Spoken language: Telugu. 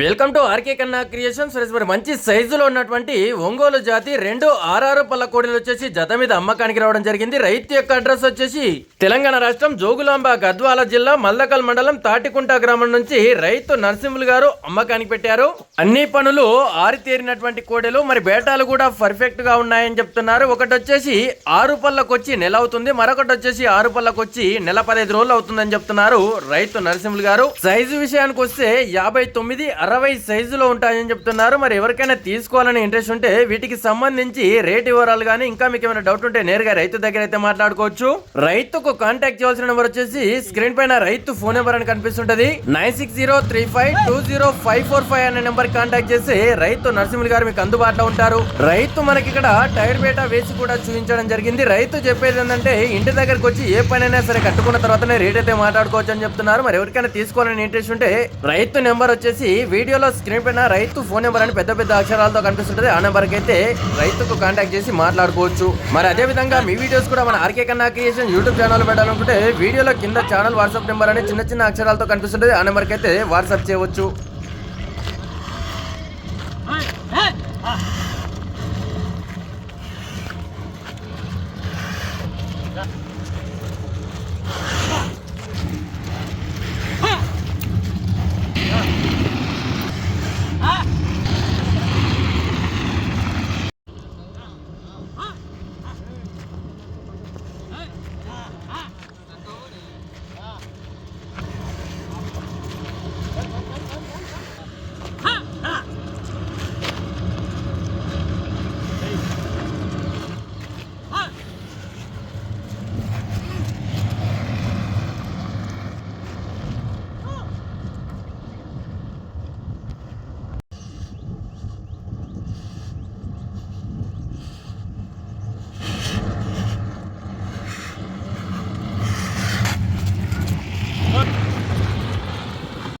Welcome to RK Kanna creations friends మరి మంచి సైజులో ఉన్నటువంటి ఒంగోలు జాతి రెండు ఆర్ఆర్ పళ్ళ కోడిలు వచ్చేసి జత మీద అమ్మకానికి రావడం జరిగింది. రైతు యొక్క అడ్రస్ వచ్చేసి తెలంగాణ రాష్ట్రం జోగులాంబ గద్వాల జిల్లా మల్లకల్ మండలం తాటికుంట గ్రామం నుంచి రైతు నరసింహులు గారు అమ్మకానికి పెట్టారు. అన్ని పనులు ఆరితేరినటువంటి కోడెలు. మరి బేటాలు కూడా పర్ఫెక్ట్గా ఉన్నాయని చెప్తున్నారు. ఒకటి వచ్చేసి ఆరు పళ్ళకొచ్చి నెల అవుతుంది. మరొకటి వచ్చేసి ఆరు పళ్ళకొచ్చి నెల పదహైదు రోజులు అవుతుందని చెప్తున్నారు రైతు నరసింహులు గారు. సైజు విషయానికి వస్తే యాభై తొమ్మిది అరవై సైజులో ఉంటాయని చెప్తున్నారు. మరి ఎవరికైనా తీసుకోవాలని ఇంట్రెస్ట్ ఉంటే వీటికి సంబంధించి రేట్ వివరాలు కానీ ఇంకా మీకు ఏమైనా డౌట్ ఉంటే నేరుగా రైతు దగ్గర అయితే మాట్లాడుకోవచ్చు. రైతుకు కాంటాక్ట్ చేయాల్సిన నెంబర్ వచ్చేసి స్క్రీన్ పైన రైతు ఫోన్ నెంబర్ అని కనిపిస్తుంటది. Nine six zero three five two zero five four five అనే నెంబర్ కాంటాక్ట్ చేసి రైతు నరసింహులు గారు మీకు అందుబాటులో ఉంటారు. రైతు మనకి ఇక్కడ టైర్ బేటా వేసి కూడా చూపించడం జరిగింది. రైతు చెప్పేది ఏంటంటే ఇంటి దగ్గరకు వచ్చి ఏ పనైనా సరే కట్టుకున్న తర్వాతనే రేట్ అయితే మాట్లాడుకోవచ్చు అని చెప్తున్నారు. మరి ఎవరికైనా తీసుకోవాలని ఇంట్రెస్ట్ ఉంటే రైతు నెంబర్ వచ్చేసి వీడియోలో స్క్రీన్ పైన రైతు ఫోన్ నెంబర్ అని పెద్ద పెద్ద అక్షరాలతో కనిపిస్తుంటది. ఆ నెంబర్ అయితే రైతుకు కాంటాక్ట్ చేసి మాట్లాడుకోవచ్చు. మరి అదే విధంగా మీ వీడియోస్ కూడా మన RK Kanna creation YouTube channel పెట్టాలనుకుంటే వీడియోలో కింద ఛానల్ వాట్సాప్ నెంబర్ అని చిన్న చిన్న అక్షరాలతో కనిపిస్తుంటది. ఆ నెంబర్ అయితే వాట్సాప్ చేయవచ్చు. Yeah.